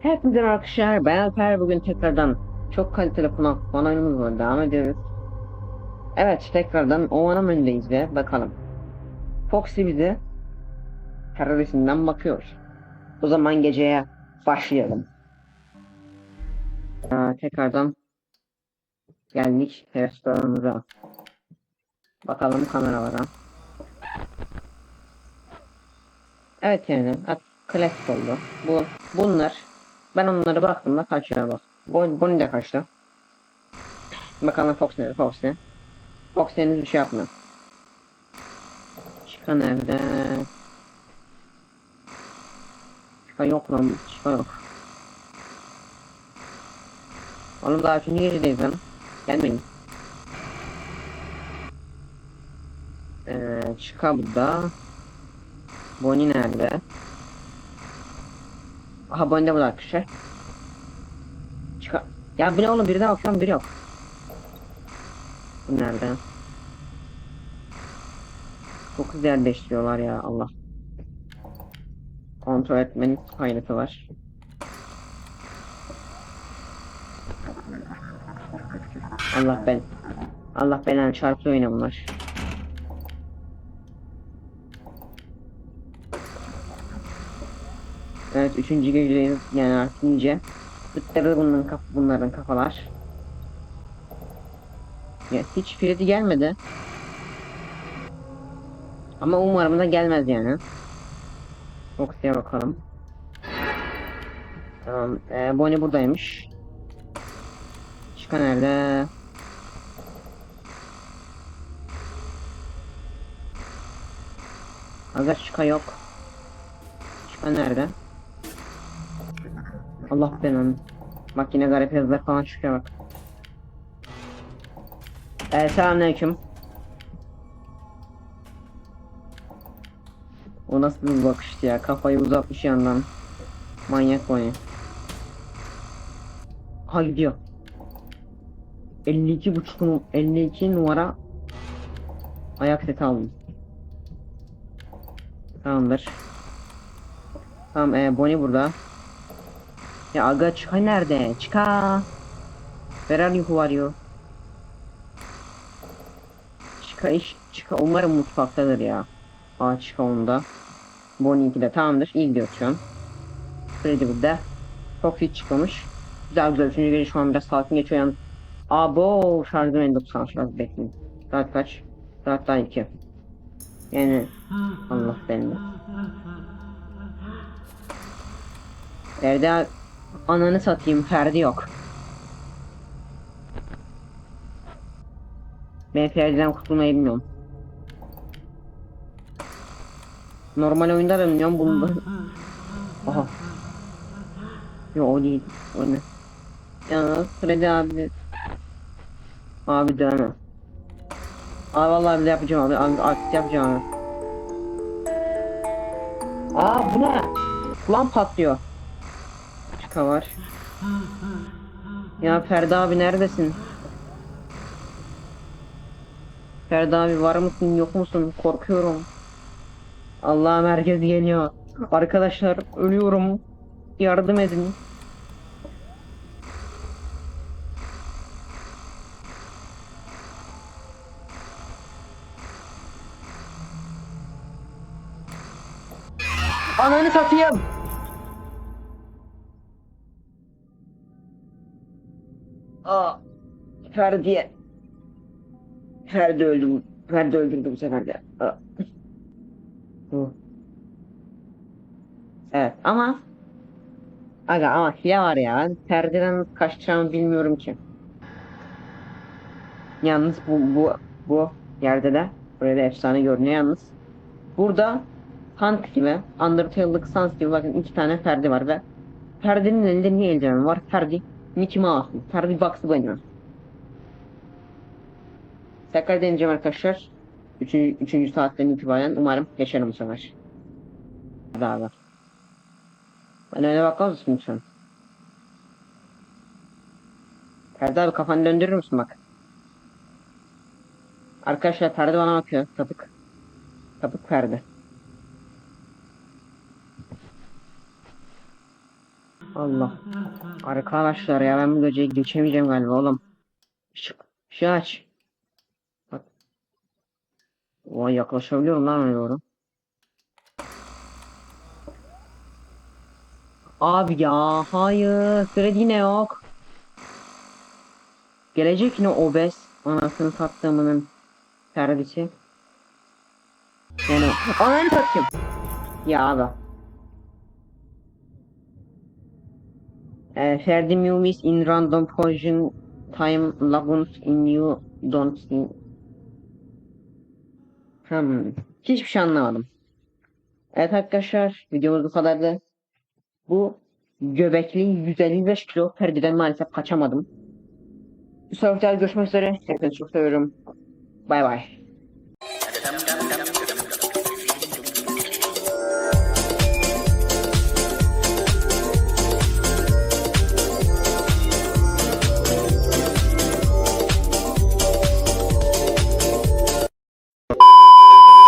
Hepinize arkadaşlar ben Alper bugün tekrardan çok kaliteli Fan oyunumuzla devam ediyoruz. Evet tekrardan Ovan'ın önündeyiz ve bakalım. Foxy bize terörisinden bakıyor. O zaman geceye başlayalım. Tekrardan geldik restoranımıza. Bakalım kameralara. Evet yani klasik oldu. Bu bunlar ben onlara baktığımda kaç lira bak. Bu bunu da kaçtı. Bakalım Fox ne? Fox ne? Fox henüz bir şey yapmıyor. Çıkan evde. Çıkan yok lan. Çıkan yok. Oğlum daha üçüncü gecedeyiz lan. Gelmeyin. Ee, Chica burada. Bonnie nerede? Aha Bonnie de burada arkadaşlar. Çıkar. Ya ne oğlum biri de bakıyorum biri yok. Bu nerede? Çok yer değiştiriyorlar ya Allah. Kontrol etmenin kaynakı var. Allah ben. Allah belanı çarptı oyuna bunlar. Evet üçüncü gecedeyiz yani artık iyice. Fıttırdı bunların, kaf bunların kafalar. Ya hiç Freddy gelmedi. Ama umarım da gelmez yani. Foxy'ye bakalım. Tamam. Ee, Bonnie buradaymış. Çıkan nerede? Aga çıka yok. Çıka nerede? Allah belanı. Bak yine garip yazılar falan çıkıyor bak. Evet selamünaleyküm. O nasıl bir bakıştı ya kafayı uzatmış yandan. Manyak Bonnie. Ha gidiyor. 52 buçuk nu- 52 numara ayak seti aldım. Tamamdır. Tamam e, Bonnie burada. Ya aga çıka nerede? Çıka. Where are you who are you? Çıka iş çıka umarım mutfaktadır ya. Aa çıka onda. Bonnie 2'de tamamdır. İyi gidiyor şu an. Freddy burada. Çok hiç çıkmamış. Güzel güzel. Üçüncü gece şu an biraz sakin geçiyor yani. Abo şarjım 59 şarj bekleyin. Saat kaç? Saat daha 2. Yani Allah benim. Evde ananı satayım Ferdi yok. Ben Ferdi'den kurtulmayı bilmiyorum. Normal oyunda da bilmiyorum bunda. Aha. Yo o değil. O ne? Ya Freddy abi. Abi dövme. Abi vallahi bir de yapacağım abi. Abi aktif yapacağım abi. Aa bu ne? Lan patlıyor. Çıka var. Ya Ferdi abi neredesin? Ferdi abi var mısın yok musun? Korkuyorum. Allah'ım herkes geliyor. Arkadaşlar ölüyorum. Yardım edin. Ananı satayım. Aa, Ferdi'ye. Ferdi öldü. Ferdi öldürdü bu sefer de. Evet ama Aga ama hile var ya. Ben Ferdi'den kaçacağımı bilmiyorum ki. Yalnız bu bu bu yerde de böyle efsane görünüyor yalnız. Burada Hunt gibi, Undertale'lık Sans gibi bakın iki tane Ferdi var ve Ferdi'nin elinde niye eldiven var? Ferdi Mickey Mouse, Ferdi Bugs Bunny. Tekrar deneyeceğim arkadaşlar. Üçüncü, üçüncü saatten itibaren umarım geçerim bu sefer. Daha var. Ben öyle bakar mısın lütfen? Ferdi abi kafanı döndürür müsün bak. Arkadaşlar Ferdi bana bakıyor. Sapık. Sapık Ferdi. Allah. Arkadaşlar ya ben bu gece geçemeyeceğim galiba oğlum. Şu, şu aç. Bak. Vay yaklaşabiliyorum lan öyle doğru. Abi ya hayır. Freddy yine yok. Gelecek yine obez. Anasını sattığımının Freddy'si. Yani ananı satayım. Ya abi. Uh, Ferdi movies in random position time lagoons in you don't see. Hmm. Hiçbir şey anlamadım. Evet arkadaşlar videomuz bu kadardı. Bu göbekli 155 kilo Ferdi'den maalesef kaçamadım. Bu sefer görüşmek üzere. Hepinizi çok seviyorum. Bay bay.